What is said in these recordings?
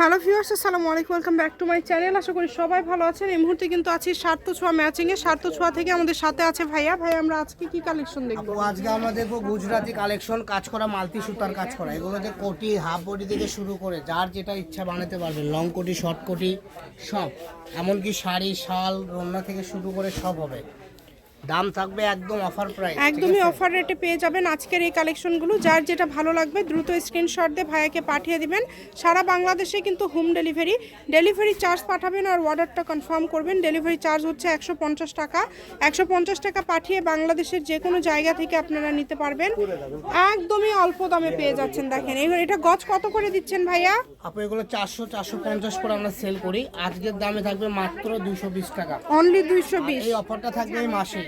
Hello viewers আসসালামু আলাইকুম welcome back to my channel আশা করি সবাই ভালো আছেন। এই মুহূর্তে কিন্তু আছি সার্থ ছোঁয়া ম্যাচিংয়ে সার্থ ছোঁয়া থেকে আমাদের সাথে আছে ভাইয়া। ভাই আমরা আজকে কি কালেকশন দেখব? আজকে আমরা দেখব গুজরাটি কালেকশন কাজ করা মাল্টি সুতার কাজ করা। এগুলোতে কোটি, হাফ বডি থেকে শুরু করে, যার যেটা ইচ্ছা বানাতে পারবেন লং কোটি শর্ট কোটি, সব। এমনকি শাড়ি, শাল রন্না থেকে শুরু করে সব হবে। দাম থাকবে একদম অফার প্রাইস একদমই অফার রেটে পেয়ে যাবেন আজকের এই কালেকশনগুলো যার যেটা ভালো লাগবে দ্রুত স্ক্রিনশট দিয়ে ভাইয়াকে পাঠিয়ে দিবেন। সারা বাংলাদেশে কিন্তু হোম ডেলিভারি ডেলিভারি চার্জ পাঠাবেন আর অর্ডারটা কনফার্ম করবেন। ডেলিভারি চার্জ হচ্ছে একশো পঞ্চাশ টাকা। একশো পঞ্চাশ টাকা পাঠিয়ে বাংলাদেশের যে কোনো জায়গা থেকে আপনারা নিতে পারবেন। একদমই অল্প দামে পেয়ে যাচ্ছেন দেখেন। এবার এটা গজ কত করে দিচ্ছেন ভাইয়া? আপু এগুলো চারশো চারশো পঞ্চাশ করে আমরা সেল করি। আজকের দামে থাকবে মাত্র দুশো বিশ টাকা। অনলি দুইশো বিশ। এই অফারটা থাকবে এই মাসে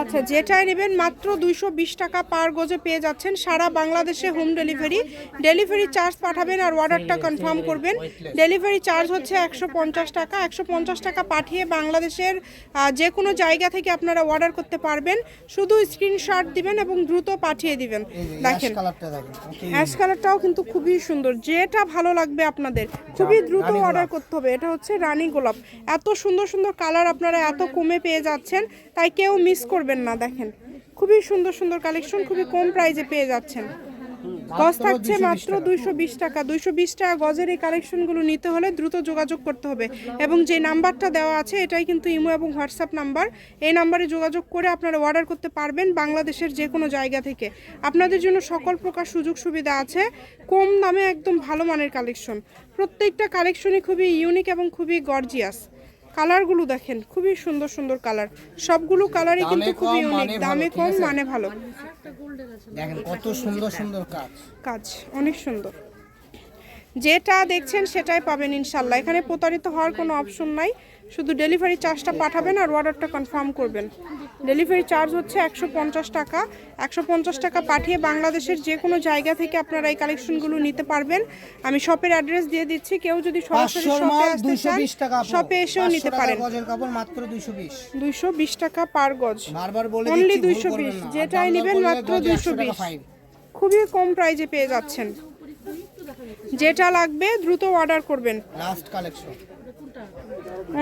আচ্ছা যেটাই নেবেন মাত্র দুইশো বিশ টাকা পার গজে পেয়ে যাচ্ছেন সারা বাংলাদেশে হোম ডেলিভারি ডেলিভারি চার্জ পাঠাবেন আর অর্ডারটা কনফার্ম করবেন। ডেলিভারি চার্জ হচ্ছে একশো পঞ্চাশ টাকা। একশো পঞ্চাশ টাকা পাঠিয়ে বাংলাদেশের যে কোনো জায়গা থেকে আপনারা অর্ডার করতে পারবেন। শুধু স্ক্রিনশট দিবেন এবং দ্রুত পাঠিয়ে দিবেন। দেখেন। অ্যাশ কালারটাও কিন্তু খুবই সুন্দর। যেটা ভালো লাগবে আপনাদের খুবই দ্রুত অর্ডার করতে হবে। এটা হচ্ছে রানী গোলাপ। এত সুন্দর সুন্দর কালার আপনারা এত কমে পেয়ে যাচ্ছেন। তাই কেউ মিস করবেন না দেখেন। খুবই সুন্দর সুন্দর কালেকশন খুবই কম প্রাইজে পেয়ে যাচ্ছেন। গজ থাকছে মাত্র দুইশো বিশ টাকা। দুইশো বিশ টাকা গজের এই কালেকশনগুলো নিতে হলে দ্রুত যোগাযোগ করতে হবে। এবং যে নাম্বারটা দেওয়া আছে এটাই কিন্তু ইমো এবং হোয়াটসঅ্যাপ নাম্বার। এই নাম্বারে যোগাযোগ করে আপনারা অর্ডার করতে পারবেন বাংলাদেশের যে কোনো জায়গা থেকে। আপনাদের জন্য সকল প্রকার সুযোগ সুবিধা আছে। কম দামে একদম ভালো মানের কালেকশন প্রত্যেকটা কালেকশনই খুবই ইউনিক এবং খুবই গর্জিয়াস কালারগুলো দেখেন খুবই সুন্দর সুন্দর কালার। সবগুলো কালারই কিন্তু খুবই অনেক মানে দামে কম মানে ভালো। দেখেন কত সুন্দর সুন্দর কাজ। কাজ অনেক সুন্দর। যেটা দেখছেন সেটাই পাবেন ইনশাল্লাহ। এখানে প্রতারিত হওয়ার কোনো অপশন নাই। শুধু ডেলিভারি চার্জটা পাঠাবেন আর অর্ডারটা কনফার্ম করবেন। ডেলিভারি চার্জ হচ্ছে একশো পঞ্চাশ টাকা। একশো পঞ্চাশ টাকা পাঠিয়ে বাংলাদেশের যে কোনো জায়গা থেকে আপনারা এই কালেকশনগুলো নিতে পারবেন। আমি শপের অ্যাড্রেস দিয়ে দিচ্ছি। কেউ যদি সরাসরি শপে আসতে চান। শপে এসেও নিতে পারেন। মাত্র দুইশো বিশ। টাকা পার গজ। অনলি দুইশো বিশ। যেটাই নেবেন মাত্র দুইশো বিশ। খুবই কম প্রাইজে পেয়ে যাচ্ছেন। যেটা লাগবে দ্রুত অর্ডার করবেন। লাস্ট কালেকশন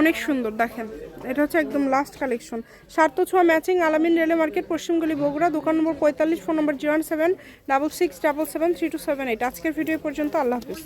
অনেক সুন্দর, দেখেন। এটা হচ্ছে একদম লাস্ট কালেকশন সার্থ ছোঁয়া ম্যাচিং আলামিন রেলে মার্কেট, পশ্চিমগুলি বগুড়া, দোকান নম্বর পঁয়তাল্লিশ, phone number zero seven double six double seven three two seven eight আজকের ভিডিও পর্যন্ত, আল্লাহ হাফিজ।